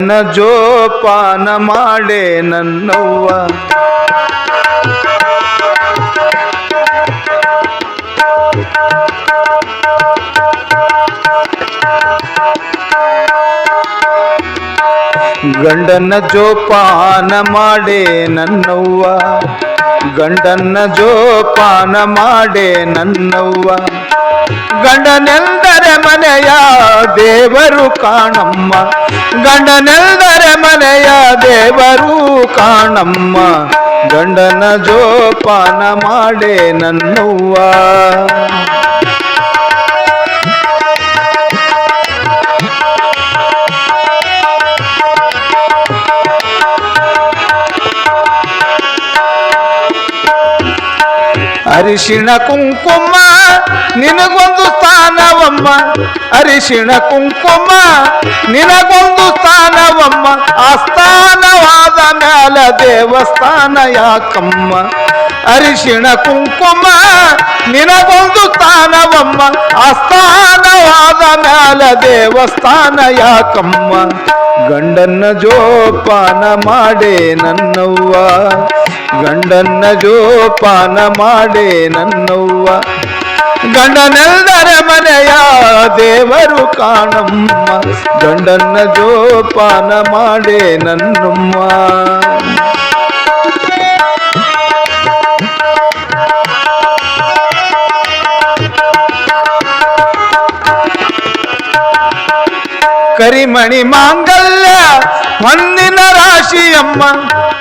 ನನ್ನ ಜೋಪಾನ ಮಾಡೆ ನನ್ನವ್ವ. ಗಂಡನ ಜೋಪಾನ ಮಾಡೆ ನನ್ನವ್ವ. ಗಂಡನ ಜೋಪಾನ ಮಾಡೆ ನನ್ನವ್ವ. ಗಂಡನೆಂದರೆ ಮನೆಯ ದೇವರು ಕಾಣಮ್ಮ. ಗಂಡನೆಂದರೆ ಮನೆಯ ದೇವರು ಕಾಣಮ್ಮ. ಗಂಡನ ಜೋಪಾನ ಮಾಡೆ ನನ್ನವ್ವ. ಅರಿಶಿಣ ಕುಂಕುಮ ನಿನಗೊಂದು ಸ್ಥಾನವಮ್ಮ ಅರಿಶಿಣ ಕುಂಕುಮ ನಿನಗೊಂದು ಸ್ಥಾನವಮ್ಮ ಆ ಸ್ಥಾನವಾದ ಮ್ಯಾಲ ದೇವಸ್ಥಾನ ಯಾಕಮ್ಮ ಅರಿಶಿಣ ಕುಂಕುಮ ನಿನಗೊಂದು ಸ್ಥಾನವಮ್ಮ ಆ ಸ್ಥಾನವಾದ ಮ್ಯಾಲ ದೇವಸ್ಥಾನ ಯಾಕಮ್ಮ ಗಂಡನ್ನ ಜೋಪಾನ ಮಾಡೆ ನನ್ನವ್ವ. ಗಂಡನ್ನ ಜೋಪಾನ ಮಾಡೆ ನನ್ನವ್ವ. ಗಂಡನೆಲ್ಲರ ಮನೆಯ ದೇವರು ಕಾಣಮ್ಮ. ಗಂಡನ್ನ ಜೋಪಾನ ಮಾಡೆ ನನ್ನಮ್ಮ. ಕರಿಮಣಿ ಮಾಂಗಲ್ಯ ಹೊನ್ನಿನ ರಾಶಿಯಮ್ಮ.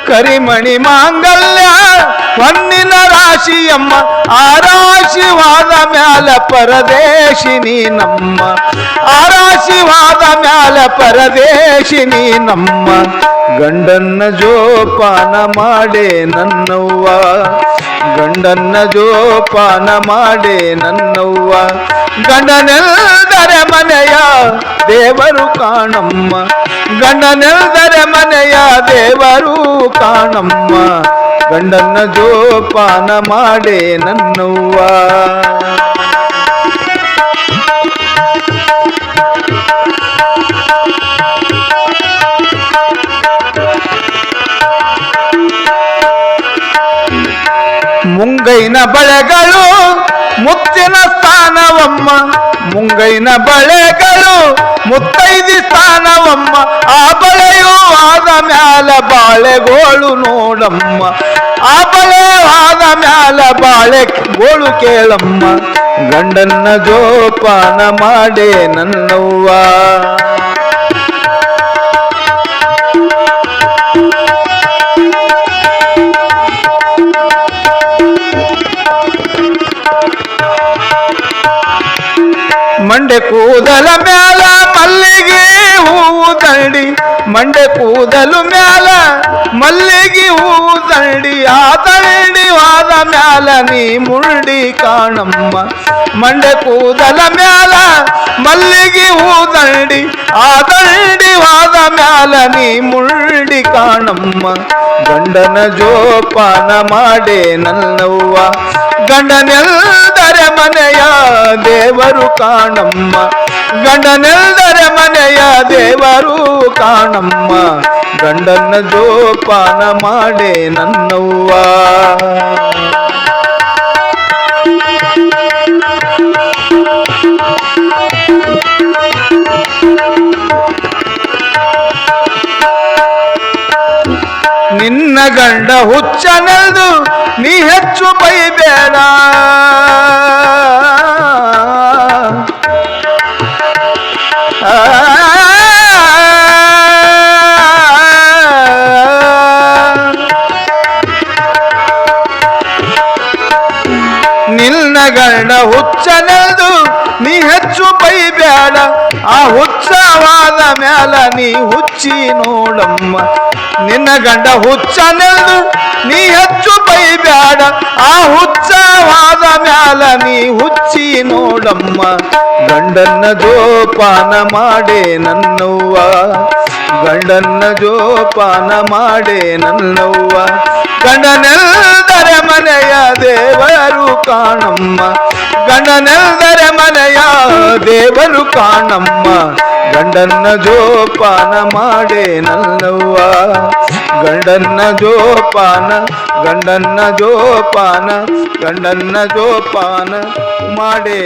ಕರಿಮಣಿ ಮಾಂಗಲ್ಯ ಹೊನ್ನಿನ ರಾಶಿಯಮ್ಮ. ಆ ರಾಶಿವಾದ ಮ್ಯಾಲ ಪರದೇಶಿನಿ ನಮ್ಮ. ಆ ರಾಶಿವಾದ ಮ್ಯಾಲ ಪರದೇಶಿನಿ ನಮ್ಮ ಗಂಡನ್ನ ಜೋಪಾನ ಮಾಡೆ ನನ್ನವ್ವ. ಗಂಡನ್ನ ಜೋಪಾನ ಮಾಡೆ ನನ್ನವ್ವ. ಗಂಡನೆಲ್ದರೆ ಮನೆಯ ದೇವರು ಕಾಣಮ್ಮ. ಗಂಡನೆಲ್ದರೆ ಮನೆಯ ದೇವರು ಕಾಣಮ್ಮ. ಗಂಡನ್ನ ಜೋಪಾನ ಮಾಡೆ ನನ್ನವ್ವ. ಮುಂಗೈನ ಬಳೆಗಳು ಮುತ್ತಿನ ಸ್ಥಾನವಮ್ಮ, ಮುಂಗೈನ ಬಳೆಗಳು ಮುತ್ತೈದಿ ಸ್ಥಾನವಮ್ಮ, ಆ ಬಳೆಯುವಾದ ಮ್ಯಾಲ ಬಾಳೆಗೋಳು ನೋಡಮ್ಮ, ಆ ಬಳೆವಾದ ಮ್ಯಾಲ ಬಾಳೆ ಗೋಳು ಕೇಳಮ್ಮ, ಗಂಡನ್ನ ಜೋಪಾನ ಮಾಡೇ ನನ್ನವ್ವ. ಮಂಡೆ ಕೂದಲ ಮ್ಯಾಲ ಮಲ್ಲಿಗೆ ಹೂವು ದಂಡಿ ಮಂಡೆ ಕೂದಲು ಮ್ಯಾಲ ಮಲ್ಲಿಗೆ ಹೂವು ದಂಡಿ ಆ ದಂಡಿವಾದ ಮ್ಯಾಲ ನೀ ಮುಳ್ಳಿ ಕಾಣಮ್ಮ. ಮಂಡೆ ಕೂದಲ ಮ್ಯಾಲ ಮಲ್ಲಿಗೆ ಹೂ ದಂಡಿ ಆ ದಂಡಿವಾದ ಮ್ಯಾಲ ನೀ ಮುಳ್ಳಿ ಕಾಣಮ್ಮ. ಗಂಡನ ಜೋಪಾನ ಮಾಡೇ ನನ್ನವ್ವ ಗಂಡನೆಲ್ದರೆ ಮನೆಯ ದೇವರು ಕಾಣಮ್ಮ. ಗಂಡನೆಲ್ದರೆ ಮನೆಯ ದೇವರು ಕಾಣಮ್ಮ. ಗಂಡನ ಜೋಪಾನ ಮಾಡೆ ನನ್ನವ್ವ. ನಿನ್ನ ಗಂಡ ಹುಚ್ಚನೆದು ನೀ ಹೆಚ್ಚು ಬೈಬೇಡ. ಬೈಬೇಡ ಆ ಹುಚ್ಚವಾದ ಮ್ಯಾಲ ನೀ ಹುಚ್ಚಿ ನೋಡಮ್ಮ. ನಿನ್ನ ಗಂಡ ಹುಚ್ಚನೆದು ನೀ ಹೆಚ್ಚು ಬೈಬೇಡ ಆ ಹುಚ್ಚವಾದ ಮ್ಯಾಲ ನೀ ಹುಚ್ಚಿ ನೋಡಮ್ಮ. ಗಂಡನ್ನ ಜೋಪಾನ ಮಾಡೆ ನನ್ನವ್ವ. ಗಂಡನ್ನ ಜೋಪಾನ ಮಾಡೇ ನನ್ನವ್ವ. ಗಂಡನೆಲ್ದರೆ ಮನೆಯ ದೇವರು ಕಾಣಮ್ಮ. ಗಂಡನೆಲ್ದರೆ ಮನೆಯ ಕಾಣಮ್ಮ ಗಂಡನ್ನ ಜೋಪಾನ ಮಾಡೇ ನಲ್ಲವ್ವ. ಗಂಡನ್ನ ಜೋಪಾನ ಗಂಡನ್ನ ಜೋಪಾನ ಗಂಡನ್ನ ಜೋಪಾನ ಮಾಡೇ